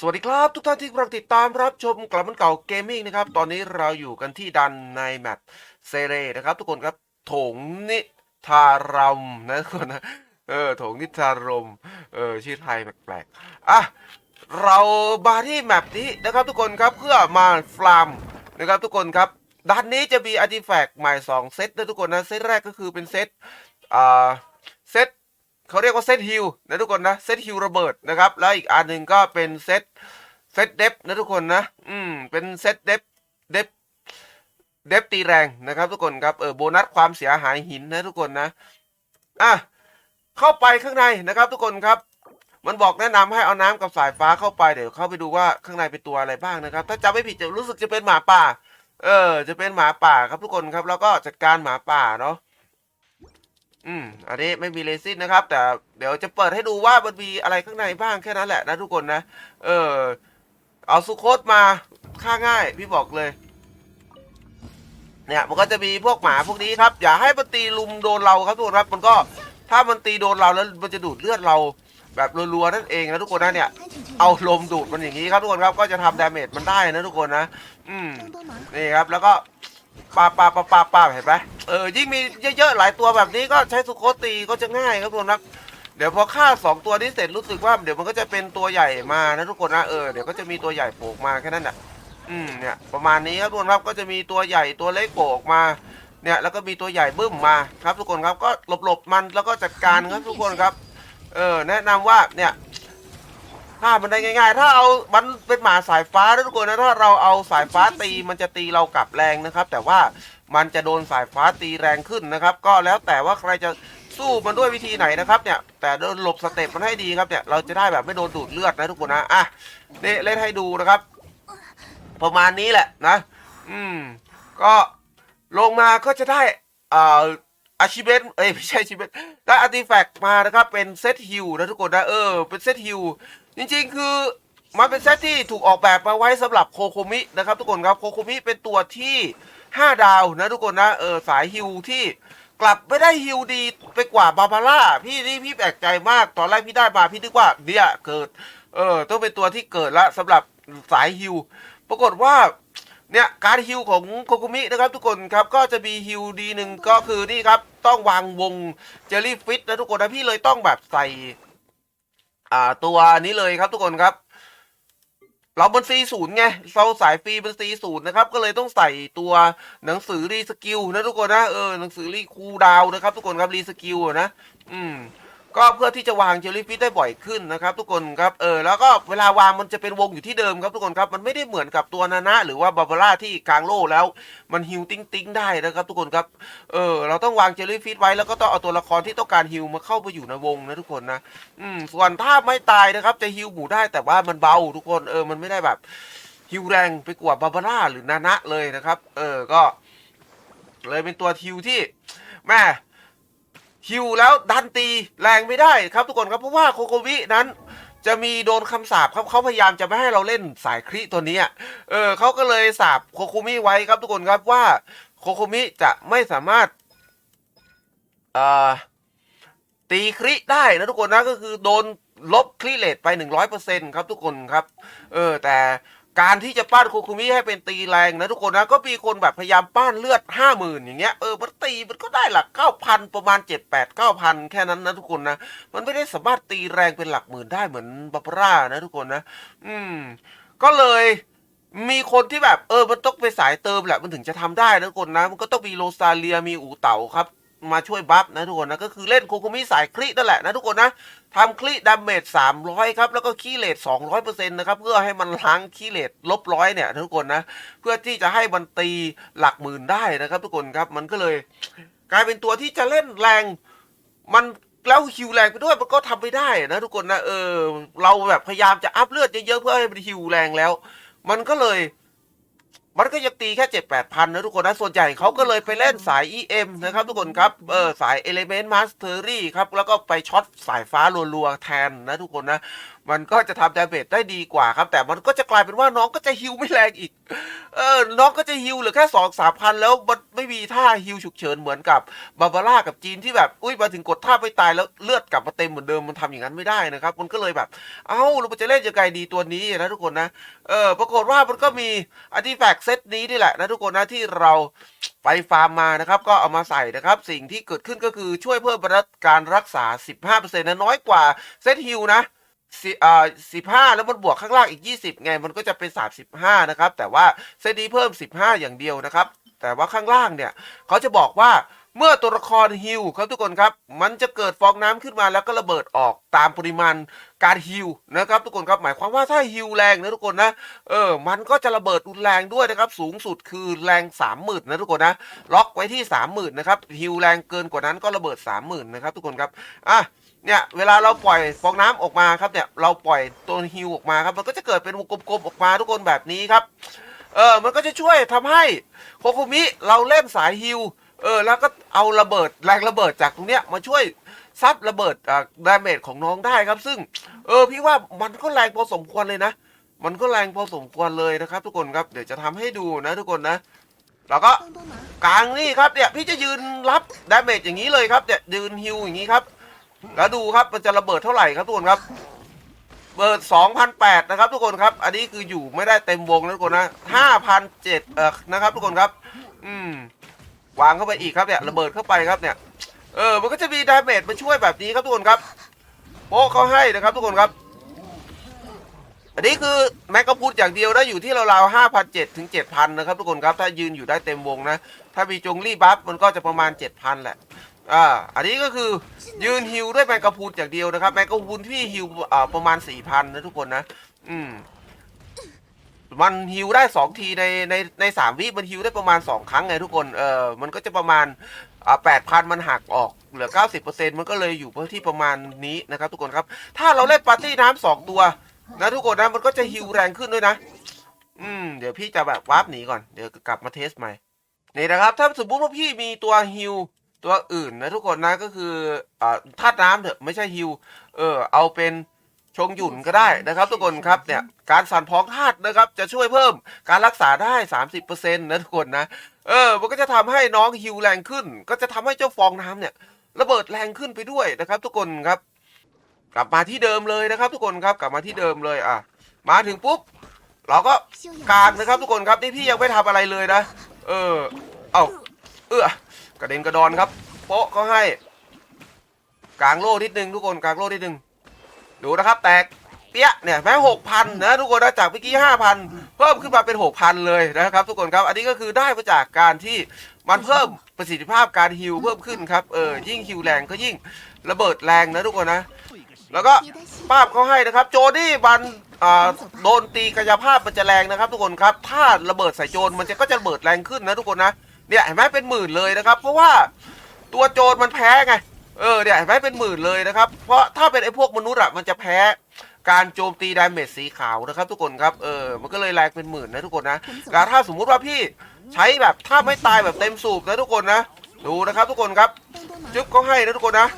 สวัสดีครับทุกท่านที่กำลังติดตามรับชมกลับมันเก่าเกมมิ่งนะครับ ตอนนี้เราอยู่กันที่ดันในแมปเซเรนะครับ ทุกคนครับถงนิทารมนะทุกคนนะเออถงนิทารมเออชื่อไทยแปลกๆอะเรามาที่แมปนี้นะครับ ทุกคนครับเพื่อมาฟาร์มนะครับทุกคนครับด้านนี้จะมีอาร์ติแฟกต์ใหม่สองเซตนะทุกคนนะเซตแรกก็คือเป็นเซตอ่าเซต เขาเรียกว่าเซตฮิลนะทุกคนนะเซตฮิลระเบิดนะครับ แล้วอีกอันหนึ่งก็เป็นเซตเซตเดฟนะทุกคนนะ อืม เป็นเซตเดฟเดฟเดฟตีแรงนะครับ ทุกคนครับ เออโบนัสความเสียหายหินนะทุกคนนะ อะ เข้าไปข้างในนะครับ ทุกคนครับ มันบอกแนะนำให้เอาน้ำกับสายฟ้าเข้าไป เดี๋ยวเข้าไปดูว่าข้างในเป็นตัวอะไรบ้างนะครับ ถ้าจำไม่ผิดจะรู้สึกจะเป็นหมาป่า เออ จะเป็นหมาป่าครับทุกคนครับ แล้วก็จัดการหมาป่าเนาะ อืมอันนี้ไม่มีเลซินนะครับ แต่เดี๋ยวจะเปิดให้ดูว่ามันมีอะไรข้างในบ้างแค่นั้นแหละนะทุกคนนะ เออ เอาซูโคตมาค่าง่าย พี่บอกเลย เนี่ยมันก็จะมีพวกหมาพวกนี้ครับ อย่าให้มันตีลุมโดนเราครับทุกคนครับ มันก็ถ้ามันตีโดนเราแล้วมันจะดูดเลือดเราแบบรัวๆนั่นเองนะทุกคนนะเนี่ย เอาลมดูดมันอย่างนี้ครับทุกคนครับ ก็จะทำดาเมจมันได้นะทุกคนนะ อืมนี่ครับแล้วก็ ปาปาปาปาปาเห็นไหมเออยิ่งมีเยอะๆหลายตัวแบบนี้ก็ใช้สุโคตตีก็จะง่ายครับทุกคนครับเดี๋ยวพอฆ่าสองตัวนี้เสร็จรู้สึกว่าเดี๋ยวมันก็จะเป็นตัวใหญ่มานะทุกคนนะเออเดี๋ยวก็จะมีตัวใหญ่โผล่มาแค่นั้นแหละอืมเนี่ยประมาณนี้ครับทุกคนครับก็จะมีตัวใหญ่ตัวเล็กโผล่มา เนี่ยแล้วก็มีตัวใหญ่บึ้มมาครับทุกคนครับก็หลบๆมันแล้วก็จัดการครับทุกคนครับ เออแนะนำว่าเนี่ย ถ้ามันได้ง่าย ๆ ถ้าเอามันเป็นหมาสายฟ้านะทุกคนนะถ้าเราเอาสายฟ้าตีมันจะตีเรากลับแรงนะครับ แต่ว่ามันจะโดนสายฟ้าตีแรงขึ้นนะครับ ก็แล้วแต่ว่าใครจะสู้มันด้วยวิธีไหนนะครับเนี่ย แต่โดนหลบสเต็ปมันให้ดีครับเนี่ยเราจะได้แบบไม่โดนดูดเลือดนะทุกคนนะอะนี่เล่นให้ดูนะครับ ประมาณนี้แหละนะ อืม ก็ลงมาก็จะได้อ่าอาชิเบนเอ้ยไม่ใช่อาชิเบนได้อาร์ติแฟกต์มานะครับ เป็นเซตฮิลนะทุกคนนะเออเป็นเซตฮิล จริงๆ คือมันเป็นเซตที่ถูกออกแบบมาไว้สำหรับโคโคมินะครับ ทุกคนครับโคโคมิเป็นตัวที่ 5 ดาวนะทุกคนนะเออสายฮิวที่กลับไม่ได้ฮิวดีไปกว่าบาบาร่าพี่นี่พี่แปลกใจมากตอนแรกพี่ได้มาพี่นึกว่าเนี่ยเกิดเออต้องเป็นตัวที่เกิดละสำหรับสายฮิวปรากฏว่าเนี่ยการฮิวของโคโคมินะครับทุกคนครับก็จะมีฮิวดีหนึ่งก็คือนี่ครับต้องวางวงเจลลี่ฟิตนะทุกคนนะพี่เลยต้องแบบใส่ อ่าตัวนี้เลยครับทุกคนครับ เราบนซีศูนย์ไงเราสายฟรีเป็นซีศูนย์นะครับ ก็เลยต้องใส่ตัวหนังสือรีสกิลนะทุกคนนะเออหนังสือรีคูดาวนะครับ ทุกคนครับรีสกิลนะ อืม ก็เพื่อที่จะวางเจลลี่ฟิตได้บ่อยขึ้นนะครับ ทุกคนครับเออแล้วก็เวลาวางมันจะเป็นวงอยู่ที่เดิมครับทุกคนครับมันไม่ได้เหมือนกับตัวนานะหรือว่าบาบาร่าที่กลางโล่แล้ว มันฮิวติ้งติ้งได้นะครับ ทุกคนครับเออเราต้องวางเจลลี่ฟิตไว้แล้วก็ต้องเอาตัวละครที่ต้องการฮิวมาเข้าไปอยู่ในวงนะทุกคนนะอืมส่วนถ้าไม่ตายนะครับจะฮิวหมูได้แต่ว่ามันเบาทุกคนเออมันไม่ได้แบบฮิวแรงไปกว่าบาบาร่าหรือนานะเลยนะครับ เออก็ เลยเป็นตัวฮิวที่แม่ ฮิวแล้วดันตีแรงไม่ได้ครับทุกคนครับเพราะว่าโคโควินั้นจะมีโดนคำสาปครับเขาพยายามจะไม่ให้เราเล่นสายคริตัวนี้เออเขาก็เลยสาบโคโคมิไว้ครับทุกคนครับว่าโคโคมิจะไม่สามารถเอ่อตีคริได้นะทุกคนนะก็คือโดนลบคริเลตไปหนึ่งร้อยเปอร์เซ็นครับทุกคนครับ เออแต่ การที่จะปั้นโคคุมิให้เป็นตีแรงนะทุกคนนะก็มีคนแบบพยายามปั้นเลือดห้าหมื่นอย่างเงี้ยเออมันตีมันก็ได้หลักเก้าพันประมาณเจ็ดแปดเก้าพันแค่นั้นนะทุกคนนะมันไม่ได้สามารถตีแรงเป็นหลักหมื่นได้เหมือนบาบาร่านะทุกคนนะ อืม ก็เลยมีคนที่แบบเออมันต้องไปสายเติมแหละมันถึงจะทำได้นะทุกคนนะ มันก็ต้องมีโรซาเลียมีอูเต๋าครับ มาช่วยบัฟนะทุกคนนะ ก็คือเล่นโคโคมิสายคลีนั่นแหละนะทุกคนนะทำคลีดาเมจสามร้อยครับ แล้วก็คีเลตสองร้อยเปอร์เซ็นต์นะครับ เพื่อให้มันล้างคีเลตลบร้อยเนี่ยทุกคนนะ เพื่อที่จะให้มันตีหลักหมื่นได้นะครับทุกคนครับมันก็เลย กลายเป็นตัวที่จะเล่นแรงมันแล้วฮิวแรงไปด้วยมันก็ทำไม่ได้นะทุกคนนะเออ เราแบบพยายามจะอัพเลือดเยอะๆเพื่อให้มันฮิวแรงแล้ว มันก็เลย มันก็ยังตีแค่7 8พันนะทุกคนนะ ส่วนใหญ่เขาก็เลยไปเล่นสาย EM นะครับทุกคนครับ เออสาย Element Mastery ครับ แล้วก็ไปช็อตสายฟ้ารัวๆแทนนะทุกคนนะ มันก็จะทำดาเมจได้ดีกว่าครับ แต่มันก็จะกลายเป็นว่าน้องก็จะฮิวไม่แรงอีก เออ น้องก็จะฮิวเหลือแค่สองสามพันแล้วมันไม่มีท่าฮิวฉุกเฉินเหมือนกับบาบาร่ากับจีนที่แบบอุ้ยมาถึงกดท่าไม่ตายแล้วเลือดกลับมาเต็มเหมือนเดิมมันทำอย่างนั้นไม่ได้นะครับ มันก็เลยแบบ เอ้าเราจะเล่นยังไงดีตัวนี้นะทุกคนนะเออปรากฏว่ามันก็มีอาร์ติแฟกต์เซตนี้นี่แหละนะทุกคนนะที่เราไปฟาร์มมานะครับก็เอามาใส่นะครับ สิ่งที่เกิดขึ้นก็คือช่วยเพิ่มการรักษา 15%นะน้อยกว่าเซตฮิลนะ สิอ่าสิบห้าแล้วมันบวกข้างล่างอีกยี่สิบไงมันก็จะเป็นสามสิบห้านะครับ แต่ว่าเซตนี้เพิ่มสิบห้าอย่างเดียวนะครับ แต่ว่าข้างล่างเนี่ยเขาจะบอกว่าเมื่อตัวละครฮิลครับทุกคนครับ มันจะเกิดฟองน้ำขึ้นมาแล้วก็ระเบิดออกตามปริมาณการฮิลนะครับ ทุกคนครับหมายความว่าถ้าฮิลแรงนะทุกคนนะเออมันก็จะระเบิดรุนแรงด้วยนะครับสูงสุดคือแรงสามหมื่นนะทุกคนนะล็อกไว้ที่สามหมื่นนะครับฮิลแรงเกินกว่านั้นก็ระเบิดสามหมื่นนะครับทุกคนครับอะ เนี่ยเวลาเราปล่อยฟองน้ำออกมาครับเนี่ยเราปล่อยตัวฮิวออกมาครับมันก็จะเกิดเป็นวงกลมๆออกมาทุกคนแบบนี้ครับเออมันก็จะช่วยทำให้โคคุมิเราเล่นสายฮิวเออแล้วก็เอาระเบิดแรงระเบิดจากตรงเนี้ยมาช่วยซับระเบิดอ่าดาเมจของน้องได้ครับ ซึ่งเออพี่ว่ามันก็แรงพอสมควรเลยนะ มันก็แรงพอสมควรเลยนะครับ ทุกคนครับเดี๋ยวจะทำให้ดูนะทุกคนนะแล้วก็กลางนี่ครับเนี่ยพี่จะยืนรับดาเมจอย่างนี้เลยครับเนี่ยยืนฮิวอย่างนี้ครับ แล้วดูครับมันจะระเบิดเท่าไหร่ครับทุกคนครับเบิด2,008นะครับทุกคนครับ อันนี้คืออยู่ไม่ได้เต็มวงนะทุกคนนะ5,007เออนะครับ ทุกคนครับ อืมวางเข้าไปอีกครับเนี่ยระเบิดเข้าไปครับเนี่ย เออ มันก็จะมีดาเมจมาช่วยแบบนี้ครับทุกคนครับโป๊ะเขาให้นะครับ ทุกคนครับ อันนี้คือแม็กกาพูดอย่างเดียวนะอยู่ที่ราวๆห้าพันเจ็ดถึงเจ็ดพันนะครับ ทุกคนครับ ถ้ายืนอยู่ได้เต็มวงนะ ถ้ามีจงรีบัฟมันก็จะประมาณเจ็ดพันแหละ อ่าอันนี้ก็คือยืนฮิวด้วยแมงกะพรุนอย่างเดียวนะครับแมงกะพรุนที่ฮิวอ่าประมาณสี่พันนะทุกคนนะ อืมมันฮิวได้สองทีในในในสามวิมันฮิวได้ประมาณสองครั้งไงทุกคนเออมันก็จะประมาณอ่าแปดพันมันหักออกเหลือเก้าสิบเปอร์เซ็นมันก็เลยอยู่ที่ประมาณนี้นะครับทุกคนครับ ถ้าเราเล่นปาร์ตี้น้ำสองตัว นะทุกคนนะมันก็จะฮิวแรงขึ้นด้วยนะ อืมเดี๋ยวพี่จะแบบวาร์ปหนีก่อนเดี๋ยวกลับมาเทสใหม่นี่นะครับ ถ้าสมมติว่าพี่มีตัวฮิว ตัวอื่นนะทุกคนนะก็คืออ่าธาตุน้ำเถอะไม่ใช่ฮิว เออเอาเป็นชงหยุ่นก็ได้นะครับ ทุกคนครับเนี่ยการสั่นพองธาตุนะครับ จะช่วยเพิ่มการรักษาได้ 30%นะทุกคนนะเออมันก็จะทำให้น้องฮิวแรงขึ้น ก็จะทำให้เจ้าฟองน้ำเนี่ย ระเบิดแรงขึ้นไปด้วยนะครับ ทุกคนครับ กลับมาที่เดิมเลยนะครับ ทุกคนครับกลับมาที่เดิมเลยอะมาถึงปุ๊บเราก็กางนะครับทุกคนครับนี่พี่ยังไม่ทำอะไรเลยนะ เออ เอา ระเด็นกระดอนครับโป๊ะเขาให้กลางโล่นิดนึงทุกคนกลางโล่นิดนึงดูนะครับ แตกเปี้ยเนี่ยแม้หกพันนะทุกคนนะจากเมื่อกี้ห้าพันเพิ่มขึ้นมาเป็นหกพันเลยนะครับ ทุกคนครับ อันนี้ก็คือได้มาจากการที่มันเพิ่มประสิทธิภาพการฮิวเพิ่มขึ้นครับเออยิ่งฮิวแรงก็ยิ่งระเบิดแรงนะทุกคนนะ แล้วก็ป้าบเขาให้นะครับ โจดี้บันโดนตีกายภาพมันจะแรงนะครับ ทุกคนครับ ถ้าระเบิดใส่โจนมันจะก็จะระเบิดแรงขึ้นนะทุกคนนะ เนี่ยเห็นไหมเป็นหมื่นเลยนะครับ เพราะว่าตัวโจรมันแพ้ไงเออเนี่ยเห็นไหมเป็นหมื่นเลยนะครับ เพราะถ้าเป็นไอ้พวกมนุษย์อะมันจะแพ้การโจมตีดาเมจสีขาวนะครับ ทุกคนครับเออมันก็เลยแรงเป็นหมื่นนะทุกคนนะแต่ถ้าสมมุติว่าพี่ใช้แบบถ้าไม่ตายแบบเต็มสูบนะทุกคนนะดูนะครับทุกคนครับจุ๊บก็ให้นะทุกคนนะ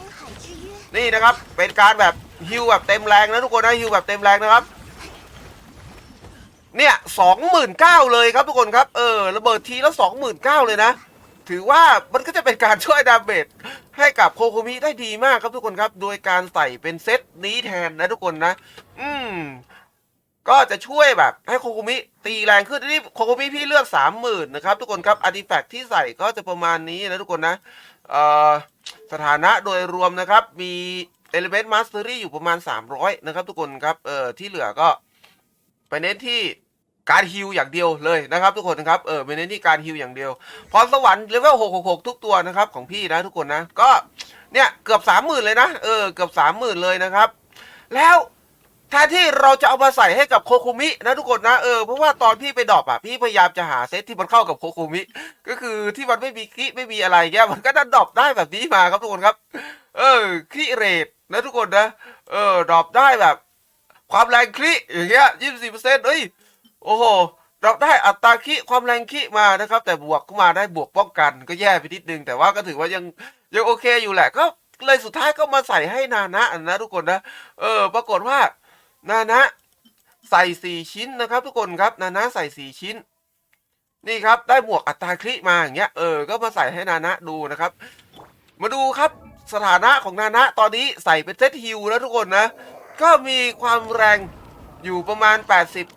นี่นะครับเป็นการแบบฮิวแบบเต็มแรงนะทุกคนนะฮิวแบบเต็มแรงนะครับ เนี่ยสองหมื่นเก้าเลยครับทุกคนครับ เออ ระเบิดทีแล้วสองหมื่นเก้าเลยนะ ถือว่ามันก็จะเป็นการช่วยดาเมจให้กับโคโคมิได้ดีมากครับทุกคนครับ โดยการใส่เป็นเซตนี้แทนนะทุกคนนะ อืม ก็จะช่วยแบบ ให้โคโคมิตีแรงขึ้นนี่โคโคมิพี่เลือกสามหมื่นนะครับ ทุกคนครับอาร์ติแฟกที่ใส่ก็จะประมาณนี้นะทุกคนนะ เอ่อ สถานะโดยรวมนะครับ มี Element Mastery อยู่ประมาณ 300 นะครับทุกคนครับ เอ่อที่เหลือก็ ไปเน้นที่การฮิลอย่างเดียวเลยนะครับทุกคนนะครับเออไปเน้นที่การฮิลอย่างเดียวพรสวรรค์เลเวล666 ทุกตัวนะครับของพี่นะทุกคนนะก็เนี่ยเกือบ30,000เลยนะเออเกือบ30,000เลยนะครับ แล้วแทนที่เราจะเอามาใส่ให้กับโคคุมินะทุกคนนะเออเพราะว่าตอนพี่ไปดรอปอะพี่พยายามจะหาเซตที่มันเข้ากับโคคุมิ ก็คือที่มันไม่มีคิไม่มีอะไรเงี้ยมันก็ดันดรอปได้แบบนี้มาครับทุกคนครับ เออคิเรทนะทุกคนนะเออดรอปได้แบบ ความแรงคลิอย่างเงี้ยยี่สิบเปอร์เซ็นต์เอ้ยโอ้โหเราได้อัตราคิความแรงคิมานะครับ แต่บวกเข้ามาได้บวกป้องกัน ก็แย่ไปนิดนึงแต่ว่าก็ถือว่ายังยังโอเคอยู่แหละก็เลยสุดท้ายก็มาใส่ให้นานะนะทุกคนนะเออปรากฏว่านานะใส่สี่ชิ้นนะครับ ทุกคนครับนานะใส่สี่ชิ้น นี่ครับได้หมวกอัตราคลิมาอย่างเงี้ยเออก็มาใส่ให้นานะดูนะครับ มาดูครับสถานะของนานะตอนนี้ใส่เป็นเซตฮิลแล้วทุกคนนะ ก็มีความแรงอยู่ประมาณ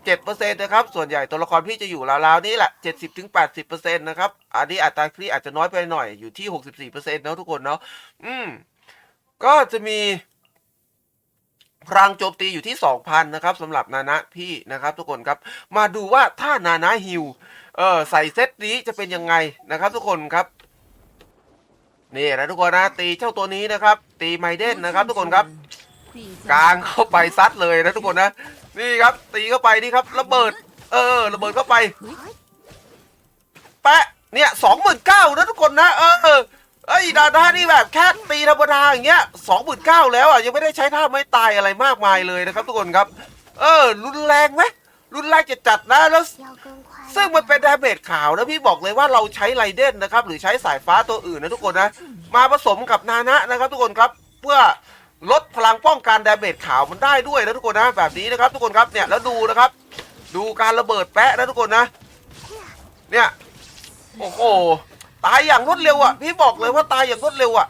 87%นะครับ ส่วนใหญ่ตัวละครพี่จะอยู่ราวๆนี้แหละ 70-80%นะครับ อันนี้อัตราคลิอาจจะน้อยไปหน่อยอยู่ที่ 64%นะทุกคนเนาะ อืม ก็จะมีพลังโจมตีอยู่ที่ 2,000 นะครับสำหรับนานะพี่นะครับทุกคนครับ มาดูว่าถ้านานะฮิวเออใส่เซตนี้จะเป็นยังไงนะครับ ทุกคนครับ นี่นะทุกคนนะตีเจ้าตัวนี้นะครับ ตีไมเดนนะครับ ทุกคนครับ กลางเข้าไปซัดเลยนะทุกคนนะ นี่ครับตีเข้าไปนี่ครับระเบิด เออระเบิดเข้าไป แปะเนี่ยสองหมื่นเก้านะทุกคนนะเออเออเอ้ยดาด้านี่แบบแค่ตีธรรมดาอย่างเงี้ยสองหมื่นเก้าแล้วอะยังไม่ได้ใช้ท่าไม่ตายอะไรมากมายเลยนะครับ ทุกคนครับ เออ รุนแรงไหมรุนแรงจะจัดนะแล้วซึ่งมันเป็นดาเมจขาวนะพี่บอกเลยว่าเราใช้ไรเดนนะครับ หรือใช้สายฟ้าตัวอื่นนะทุกคนนะ มาผสมกับนานะนะครับ ทุกคนครับเพื่อ ลดพลังป้องกันดาเมจขาวมันได้ด้วยนะทุกคนนะแบบนี้นะครับ ทุกคนครับเนี่ยแล้วดูนะครับ ดูการระเบิดแปะนะทุกคนนะ เนี่ยโอ้โหตายอย่างรวดเร็วอะพี่บอกเลยว่าตายอย่างรวดเร็วอะ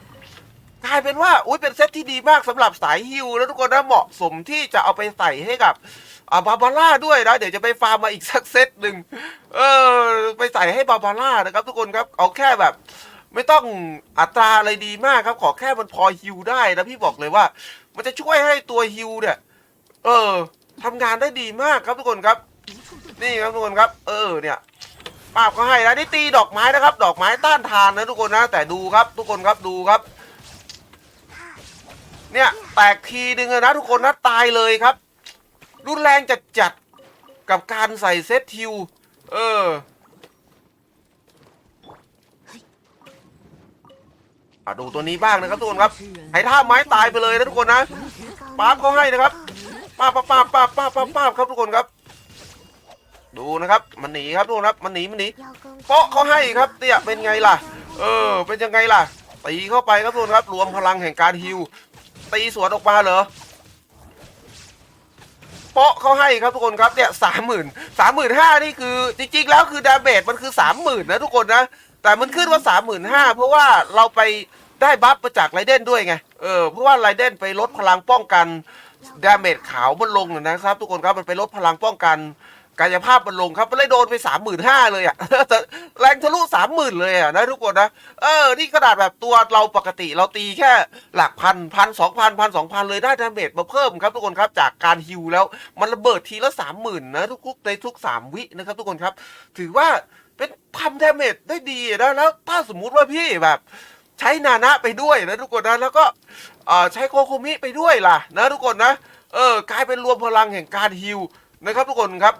กลายเป็นว่าอุ้ยเป็นเซตที่ดีมากสำหรับสายฮิวนะทุกคนนะเหมาะสมที่จะเอาไปใส่ให้กับอ่าบาบาร่าด้วยนะเดี๋ยวจะไปฟาร์มมาอีกสักเซตหนึ่งเออไปใส่ให้บาบาร่านะครับ ทุกคนครับเอาแค่แบบ ไม่ต้องอัตราอะไรดีมากครับ ขอแค่มันพอฮิวได้นะพี่บอกเลยว่า มันจะช่วยให้ตัวฮิวเนี่ย เออทำงานได้ดีมากครับทุกคนครับ นี่ครับทุกคนครับ เออเนี่ยป้าบก็ให้นะนี่ตีดอกไม้นะครับ ดอกไม้ต้านทานนะทุกคนนะ แต่ดูครับ ทุกคนครับดูครับ เนี่ยแตกทีนึงนะทุกคนนะตายเลยครับ รุนแรงจัดจัดๆกับการใส่เซตฮิว เออ อะดูตัวนี้บ้างนะครับทุกคนครับให้ท่าไม้ตายไปเลยนะทุกคนนะป้าบเขาให้นะครับป้าป้าป้าป้าป้าป้าป้าครับทุกคนครับ ดูนะครับมันหนีครับทุกคนครับมันหนีมันหนีเปาะเขาให้ครับเนี่ยเป็นไงล่ะ เออ เป็นยังไงล่ะตีเข้าไปครับทุกคนครับ รวมพลังแห่งการฮิวตีสวนออกมาเหรอเปาะเขาให้ครับทุกคนครับเนี่ยสามหมื่นสามหมื่นห้านี่คือจริงๆแล้วคือดาเมจมันคือสามหมื่นนะทุกคนนะ แต่มันขึ้นว่าสามหมื่นห้าเพราะว่าเราไปได้บัฟมาจากไรเดนด้วยไง เออ เพราะว่าไรเดนไปลดพลังป้องกันดาเมจขาวมันลงนะครับ ทุกคนครับมันไปลดพลังป้องกันกายภาพมันลงครับมันเลยโดนไปสามหมื่นห้าเลยอะแรงทะลุสามหมื่นเลยอะนะทุกคนนะ เออ นี่ขนาดแบบตัวเราปกติเราตีแค่หลักพันพันสองพันพันสองพันเลยได้ดาเมจมาเพิ่มครับทุกคนครับจากการฮิวแล้วมันระเบิดทีละสามหมื่นนะทุกๆในทุกสามวินะครับทุกคนครับ ถือว่า ทำดาเมจได้ดีนะแล้วถ้าสมมุติว่าพี่แบบ ใช้นานะไปด้วยนะทุกคนนะแล้วก็ใช้โคโคมิไปด้วยล่ะ นะทุกคนนะเออกลายเป็นรวมพลังแห่งการฮิวนะครับทุกคนครับ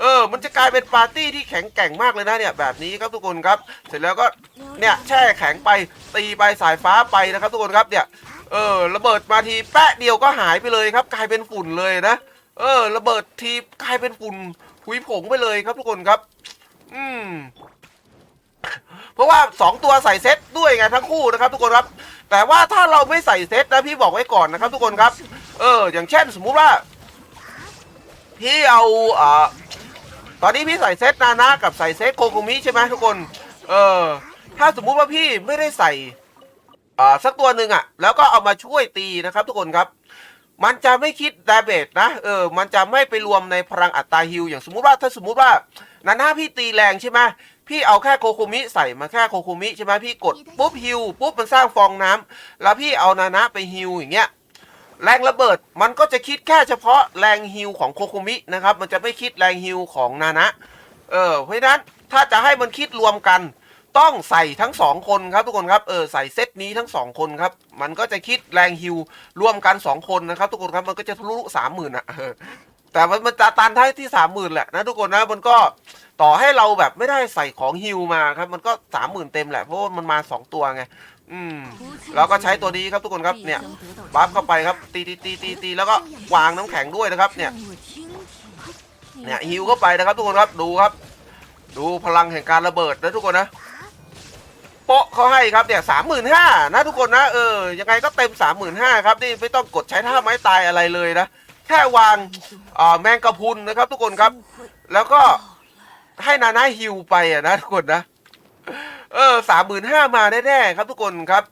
เออ มันจะกลายเป็นปาร์ตี้ที่แข็งแกร่งมากเลยนะเนี่ยแบบนี้ครับทุกคนครับ เสร็จแล้วก็เนี่ยแช่แข็งไปตีไปสายฟ้าไปนะครับ ทุกคนครับเนี่ยเออระเบิดมาทีแปะเดียวก็หายไปเลยครับ กลายเป็นฝุ่นเลยนะ เออ ระเบิดทีกลายเป็นฝุ่นผุยผงไปเลยครับทุกคนครับ อืมเพราะว่าสองตัวใส่เซตด้วยไงทั้งคู่นะครับ ทุกคนครับ แต่ว่าถ้าเราไม่ใส่เซตนะพี่บอกไว้ก่อนนะครับ ทุกคนครับ เออ อย่างเช่นสมมุติว่า พี่เอาอ่าตอนนี้พี่ใส่เซตนานะกับใส่เซตโคคุมิใช่ไหมทุกคน เออ ถ้าสมมุติว่าพี่ไม่ได้ใส่อ่าสักตัวหนึ่งอะ แล้วก็เอามาช่วยตีนะครับ ทุกคนครับ มันจะไม่คิดดาเบจนะ เออ มันจะไม่ไปรวมในพลังอัตราฮิลอย่างสมมุติว่าถ้าสมมุติว่า นาน่าพี่ตีแรงใช่ไหมพี่เอาแค่โคคุมิใส่มาแค่โคคุมิใช่ไหมพี่กดปุ๊บฮิลปุ๊บมันสร้างฟองน้ำแล้วพี่เอานานะไปฮิลอย่างเงี้ยแรงระเบิดมันก็จะคิดแค่เฉพาะแรงฮิลของโคคุมินะครับมันจะไม่คิดแรงฮิลของนานะเออเพราะฉะนั้นถ้าจะให้มันคิดรวมกัน ต้องใส่ทั้งสองคนครับทุกคนครับเออใส่เซตนี้ทั้งสองคนครับมันก็จะคิดแรงฮิลรวมกันสองคนนะครับทุกคนครับมันก็จะทะลุสามหมื่นอะเออ แต่มันมันจะตันท้ายที่สามหมื่นแหละนะทุกคนนะมันก็ต่อให้เราแบบไม่ได้ใส่ของฮิลมาครับ มันก็สามหมื่นเต็มแหละเพราะว่ามันมาสองตัวไงอืมแล้วก็ใช้ตัวนี้ครับทุกคนครับเนี่ยบัฟเข้าไปครับ ตีตีตีตีตีแล้วก็วางน้ำแข็งด้วยนะครับ เนี่ย เนี่ยฮิวเข้าไปนะครับ ทุกคนครับดูครับ ดูพลังแห่งการระเบิดนะทุกคนนะโปะเขาให้ครับเนี่ยสามหมื่นห้านะทุกคนนะเออยังไงก็เต็มสามหมื่นห้าครับนี่ไม่ต้องกดใช้ท่าไม้ตายอะไรเลยนะ แค่วางอแมงกะพุนนะครับ ทุกคนครับ แล้วก็ให้นานาฮิวไปอะนะทุกคนนะ เออสามหมื่นห้ามาแน่ๆครับทุกคนครับ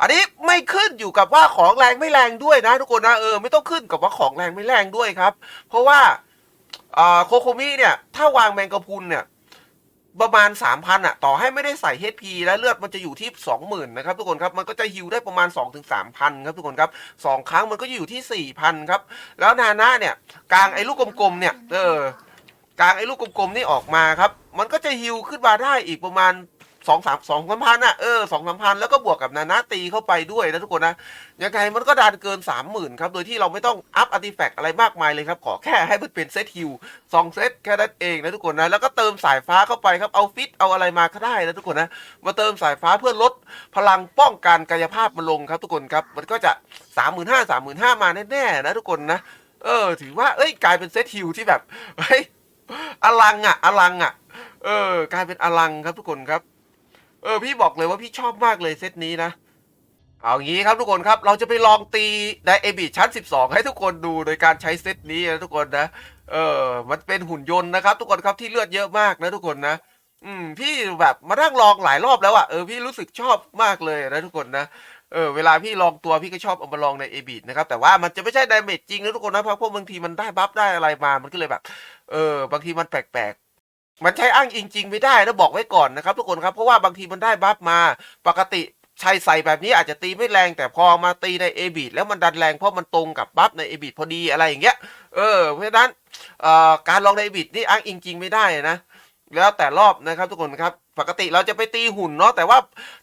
อันนี้ไม่ขึ้นอยู่กับว่าของแรงไม่แรงด้วยนะ ทุกคนนะเออไม่ต้องขึ้นกับว่าของแรงไม่แรงด้วยครับ เพราะว่าโคโคมิเนี่ย ถ้าวางแมงกะพุนเนี่ย ประมาณสามพันอะต่อให้ไม่ได้ใส่ HP และเลือดมันจะอยู่ที่สองหมื่นนะครับทุกคนครับมันก็จะฮิวได้ประมาณ2องถึงสามพันครับทุกคนครับสองครั้งมันก็อยู่ที่สี่พันครับแล้วนาน่าเนี่ยกลางไอ้ลูกกลมๆเนี่ยเออกลางไอ้ลูกกลมๆนี่ออกมาครับมันก็จะฮิวขึ้นมาได้อีกประมาณ สองสามสองสามพันอะเออสองสามพันแล้วก็บวกกับนานาตีเข้าไปด้วยนะทุกคนนะยังไงมันก็ดันเกินสามหมื่นครับ โดยที่เราไม่ต้องอัพอาร์ติแฟกต์อะไรมากมายเลยครับ ขอแค่ให้มันเป็นเซตฮิวสองเซตแค่นั้นเองนะทุกคนนะ แล้วก็เติมสายฟ้าเข้าไปครับ เอาฟิตเอาอะไรมาก็ได้นะทุกคนนะ มาเติมสายฟ้าเพื่อลดพลังป้องกันกายภาพมันลงครับทุกคนครับ มันก็จะสามหมื่นห้าสามหมื่นห้ามาแน่ๆนะทุกคนนะ เออ ถือว่าเอ้ยกลายเป็นเซตฮิวที่แบบเฮ้ยอลังอะอลังอะเออกลายเป็นอลังครับทุกคนครับ เออพี่บอกเลยว่าพี่ชอบมากเลยเซตนี้นะ เอางี้ครับทุกคนครับ เราจะไปลองตีไดเอบีชั้น 12 ให้ทุกคนดูโดยการใช้เซตนี้นะทุกคนนะ เออ มันเป็นหุ่นยนต์นะครับ ทุกคนครับที่เลือดเยอะมากนะทุกคนนะ อืม พี่แบบมานั่งลองหลายรอบแล้วอะเออพี่รู้สึกชอบมากเลยนะทุกคนนะเออเวลาพี่ลองตัวพี่ก็ชอบเอามาลองในเอบีนะครับแต่ว่ามันจะไม่ใช่ไดเมจจริงนะทุกคนนะเพราะพวกบางทีมันได้บัฟได้อะไรมามันก็เลยแบบ เออบางทีมันแปลก มันใช้อ้างอิงจริงไม่ได้นะบอกไว้ก่อนนะครับทุกคนครับเพราะว่าบางทีมันได้บัฟมาปกติชัยใส่แบบนี้อาจจะตีไม่แรงแต่พอมาตีในเอบีแล้วมันดันแรงเพราะมันตรงกับบัฟในเอบีพอดีอะไรอย่างเงี้ยเออเพราะฉะนั้นการลองในเอบีนี่อ้างอิงจริงไม่ได้นะแล้วแต่รอบนะครับทุกคนครับปกติเราจะไปตีหุ่นเนาะแต่ว่า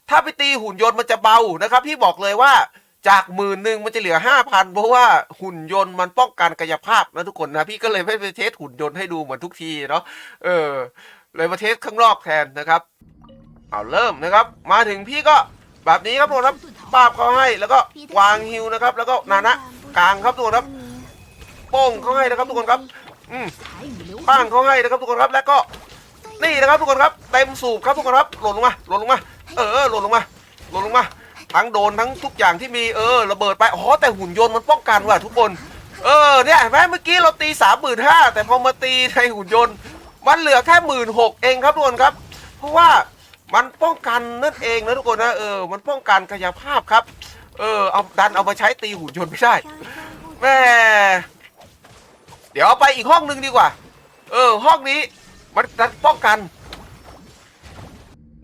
ถ้าไปตีหุ่นยนต์มันจะเบานะครับ พี่บอกเลยว่า จากหมื่นหนึ่งมันจะเหลือห้าพันเพราะว่าหุ่นยนต์มันป้องกันกายภาพนะทุกคนนะพี่ก็เลยไม่ไปเทสหุ่นยนต์ให้ดูเหมือนทุกทีเนาะเออ เลยมาเทสข้างนอกแทนนะครับเอาเริ่มนะครับ มาถึงพี่ก็แบบนี้ครับทุกคนครับปาบเขาให้แล้วก็วางฮิวนะครับ แล้วก็นานะกลางครับทุกคนครับโป้งเขาให้นะครับทุกคนครับอืมป้างเขาให้นะครับทุกคนครับ แล้วก็นี่นะครับทุกคนครับเต็มสูบครับทุกคนครับหล่นลงมาหล่นลงมา เออหล่นลงมาหล่นลงมา ทั้งโดนทั้งทุกอย่างที่มีเออระเบิดไปอ๋อแต่หุ่นยนต์มันป้องกันว่ะทุกคน เออเนี่ยเห็นไหมเมื่อกี้เราตีสามหมื่นห้าแต่พอมาตีในหุ่นยนต์ มันเหลือแค่หมื่นหกเองครับทุกคนครับ เพราะว่ามันป้องกันนั่นเองนะทุกคนนะเออมันป้องกันกายภาพครับ เออเอาดันเอามาใช้ตีหุ่นยนต์ไม่ได้แม่เดี๋ยวเอาไปอีกห้องหนึ่งดีกว่า เออ ห้องนี้มันจะป้องกัน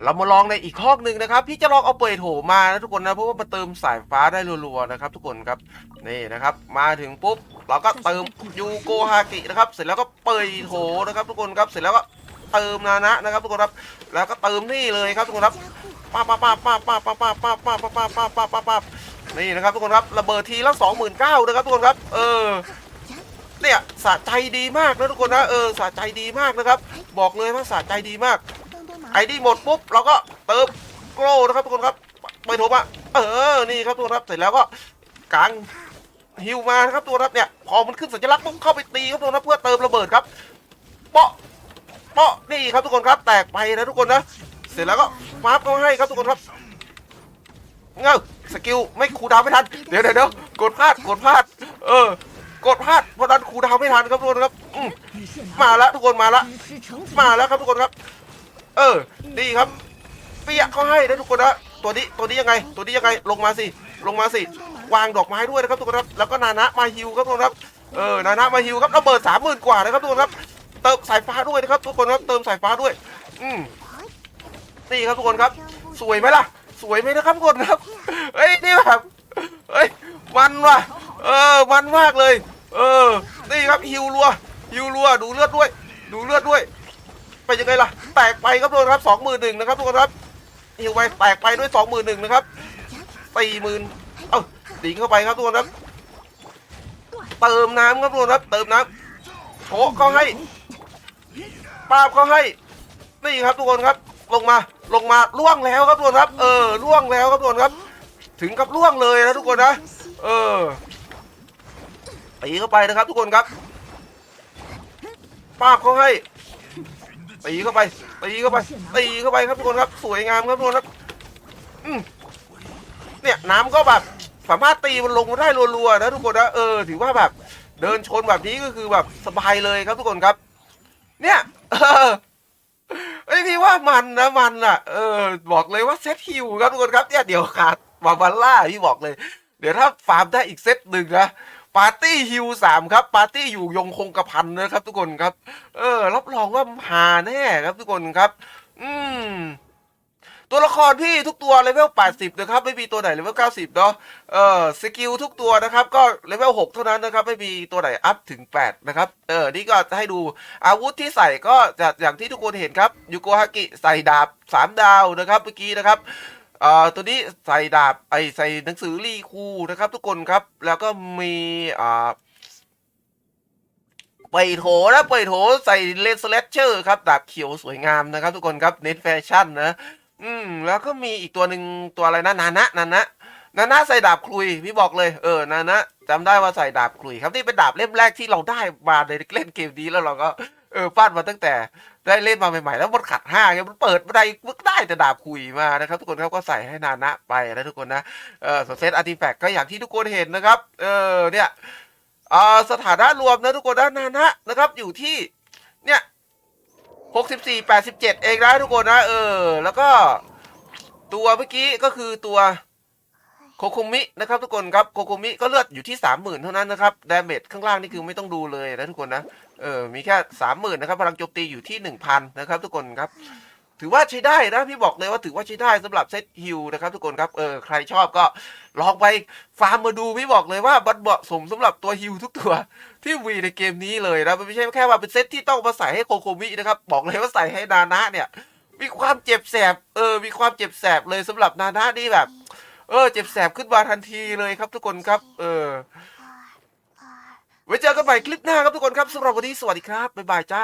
เรามาลองในอีกห้องหนึ่งนะครับ พี่จะลองเอาเปิดโถมานะทุกคนนะเพราะว่ามาเติมสายฟ้าได้รัวๆนะครับ ทุกคนครับนี่นะครับ มาถึงปุ๊บเราก็เติมยูโกฮากินะครับ เสร็จแล้วก็เปิดโถนะครับ ทุกคนครับเสร็จแล้วก็เติมนานะนะครับ ทุกคนครับ แล้วก็เติมนี่เลยครับทุกคนครับป้าป้าป้าป้าป้าป้าป้าป้าป้าป้าป้าป้าป้าป้าป้านี่นะครับ ทุกคนครับระเบิดทีละสองหมื่นเก้านะครับ ทุกคนครับ เออเนี่ยสะใจดีมากนะทุกคนนะเออสะใจดีมากนะครับ บอกเลยว่าสะใจดีมาก ไอ้นี่หมดปุ๊บเราก็เติมโกลนะครับทุกคนครับไปโทรมาเออนี่ครับทุกคนครับเสร็จแล้วก็กางฮิวมานะครับทุกคนครับเนี่ยพอมันขึ้นสัญลักษณ์ปุ๊บเข้าไปตีครับทุกคนเพื่อเติมระเบิดครับเปาะเปาะนี่ครับทุกคนครับ แตกไปนะทุกคนนะ เสร็จแล้วก็ฟาร์ฟก็ให้ครับทุกคนครับเงาสกิลไม่คูดาวไม่ทันเดี๋ยวเดี๋ยวเดี๋ยวกดพลาดกดพลาด เออ กดพลาดเพราะนั้นครูดาวไม่ทันครับทุกคนครับมมาแล้วทุกคนมาแล้วมาแล้วครับทุกคนครับ เออ ดีครับเปียกเขาให้นะทุกคนนะตัวนี้ตัวนี้ยังไง ตัวนี้ยังไงลงมาสิลงมาสิวางดอกไม้ด้วยนะครับทุกคนครับแล้วก็นานะมาฮิวครับทุกคนครับเออนานะมาฮิวครับระเบิดสามหมื่นกว่านะครับทุกคนครับเติมสายฟ้าด้วยนะครับทุกคนครับเติมสายฟ้าด้วย อืมนี่ครับทุกคนครับ สวยไหมล่ะ สวยไหมนะครับทุกคนครับเฮ้ยนี่แบบเฮ้ยมันว่ะเออมันมากเลย เออนี่ครับฮิวรัวฮิวรัวดูเลือดด้วย ดูเลือดด้วย ไปยังไงล่ะ แตกไปครับทุกคนครับสองหมื่นหนึ่งนะครับทุกคนครับฮิวไปแตกไปด้วยสองหมื่นหนึ่งนะครับสี่หมื่นเอ้าดิ่งเข้าไปครับทุกคนครับ เติมน้ำครับทุกคนครับ เติมน้ำโฉเขาให้ปาบเขาให้นี่ครับทุกคนครับ ลงมาลงมาล่วงแล้วครับทุกคนครับ เออล่วงแล้วครับทุกคนครับ ถึงกับล่วงเลยนะทุกคนนะ เออตีเข้าไปนะครับ ทุกคนครับป้าบเขาให้ ตีเข้าไปตีเข้าไปตีเข้าไปครับทุกคนครับสวยงามครับทุกคนครับเนี่ยน้ำก็แบบสามารถตีมันลงมาได้รัวๆนะทุกคนนะเออถือว่าแบบ เดินชนแบบนี้ก็คือแบบสบายเลยครับทุกคนครับ เนี่ยเออเอ้พี่ว่ามันนะมันอะ เออ บอกเลยว่าเซตฮิวครับทุกคนครับเนี่ยเดี๋ยวขาดบาบาร่าพี่บอกเลย เดี๋ยวถ้าฟาร์มได้อีกเซตหนึ่งนะ ปาร์ตี้ฮิวสามครับ ปาร์ตี้อยู่ยงคงกระพันนะครับ ทุกคนครับ เออรับรองว่าหาแน่ครับทุกคนครับ อืมตัวละครพี่ทุกตัวเลเวล 80 นะครับ ไม่มีตัวไหนเลเวล 90 เนาะเออสกิลทุกตัวนะครับ ก็เลเวล 6 เท่านั้นนะครับ ไม่มีตัวไหนอัพถึง 8 นะครับ เออ นี่ก็จะให้ดูอาวุธที่ใส่ก็จะอย่างที่ทุกคนเห็นครับ ยูโกฮากิใส่ดาบ 3 ดาวนะครับ เมื่อกี้นะครับ เอ่อตัวนี้ใส่ดาบไอใส่หนังสือรีคูนะครับ ทุกคนครับ แล้วก็มีอ่าเปิดโถนะเปิดโถใส่เลสเลเชอร์ครับดาบเขียวสวยงามนะครับ ทุกคนครับเน้นแฟชั่นนะอืมแล้วก็มีอีกตัวหนึ่งตัวอะไรนะนานะนานะนานะใส่ดาบคลุยพี่บอกเลยเออนานะจำได้ว่าใส่ดาบคลุยครับนี่เป็นดาบเล่มแรกที่เราได้มาในเล่นเกมนี้แล้วเราก็ ออฟาดมาตั้งแต่ได้เล่นมาใหม่ๆ แล้วมันขัดห้าไงมันเปิดบันไดมันได้แต่ดาบคุยมานะครับ ทุกคนครับก็ใส่ให้นานะไปนะทุกคนนะเออส่วนเซตอาร์ติแฟกต์ก็อย่างที่ทุกคนเห็นนะครับ เออเนี่ยอ่าสถานะรวมนะทุกคนนะนานะนะครับอยู่ที่เนี่ยหกสิบสี่แปดสิบเจ็ดเองนะทุกคนนะเออ แล้วก็ตัวเมื่อกี้ก็คือตัวโคคุมินะครับทุกคนครับโคคุมิก็เลือดอยู่ที่สามหมื่นเท่านั้นนะครับดาเมจข้างล่างนี่คือไม่ต้องดูเลยนะทุกคนนะ เออมีแค่สามหมื่นนะครับพลังโจมตีอยู่ที่หนึ่งพันนะครับทุกคนครับ ถือว่าใช้ได้นะพี่บอกเลยว่าถือว่าใช้ได้สำหรับเซตฮิลนะครับทุกคนครับเออใครชอบก็ลองไปฟาร์มมาดูพี่บอกเลยว่ามันเหมาะสมสำหรับตัวฮิลทุกตัวที่มีในเกมนี้เลยนะมันไม่ใช่แค่ว่าเป็นเซตที่ต้องมาใส่ให้โคโคมินะครับบอกเลยว่าใส่ให้นานะเนี่ยมีความเจ็บแสบ เออ มีความเจ็บแสบเลยสำหรับนานะนี่แบบ เออ เจ็บแสบขึ้นมาทันทีเลยครับทุกคนครับ เออ ไว้เจอกันใหม่คลิปหน้าครับทุกคนครับสำหรับวันนี้สวัสดีครับ บ๊ายบายจ้า